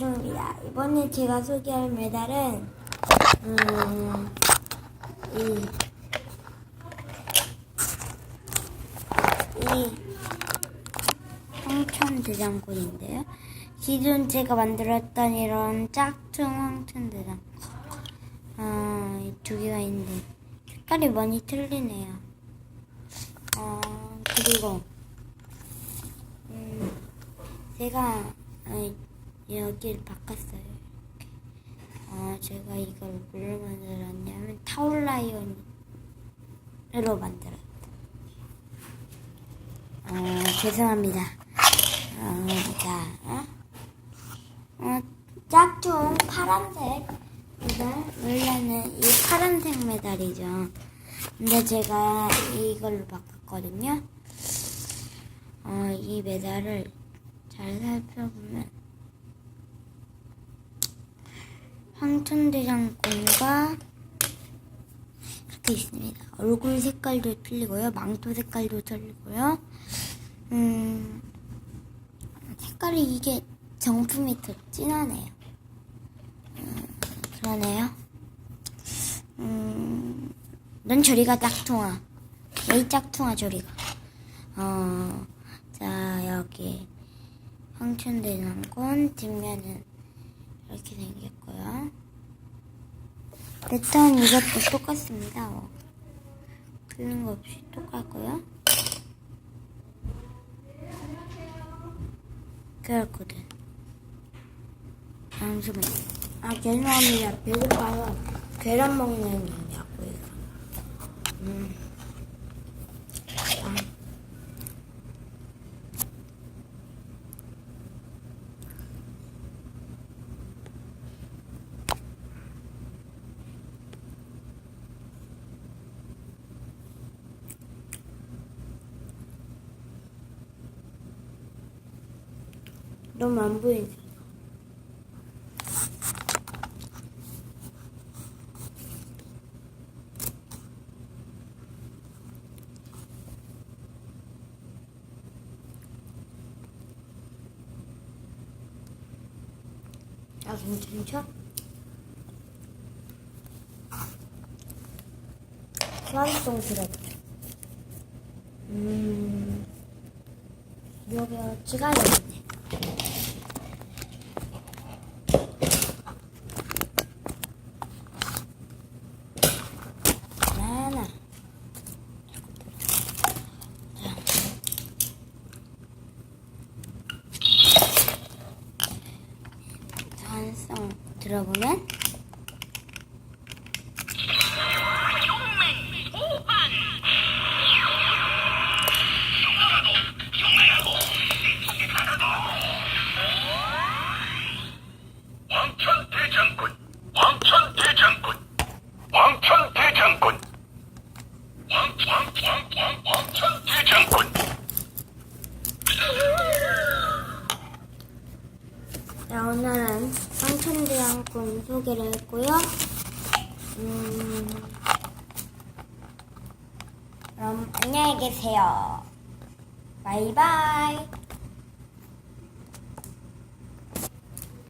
안녕하십니까. 이번에 제가 소개할 메달은, 음, 이, 이, 황천대장군인데요. 기존 제가 만들었던 이런 짝퉁 황천대장. 아, 이두 개가 있는데, 색깔이 많이 틀리네요. 어, 그리고, 음, 제가 아, 여기를 바꿨어요. 이렇게. 어, 제가 이걸 뭘로 만들었냐면 타올라이온으로 만들었다. 어, 죄송합니다. 어, 자, 어? 어, 짝퉁 파란색 메달 원래는 이 파란색 메달이죠. 근데 제가 이걸로 바꿨거든요. 어, 이 메달을 잘 살펴보면 황천대장군과 이렇게 있습니다. 얼굴 색깔도 틀리고요. 망토 색깔도 틀리고요. 음, 색깔이 이게 정품이 더 진하네요. 음, 그러네요. 음, 넌 저리가 짝퉁아. 에이 짝퉁아 저리가. 어, 자 여기 황천대장군 뒷면은 이렇게 생겼고요. 일단 이것도 똑같습니다. 어. 틀린 거 없이 똑같고요. QR코드. 잠시만요. 아, 죄송합니다. 배고파서 계란 먹는 거냐고, 이거. 음. 아. 너무 안 보이죠? 아, 괜찮죠? 수완송 들어보죠. 음, 여기 지갑이 있네. 하나. 단성 들어보면 왕천대장군, 왕천대장군, 왕천대장군, 왕, 왕, 왕, 왕, 왕천대장군. 자, 오늘은 황천대왕군 소개를 했고요. 음, 그럼 안녕히 계세요. 바이바이.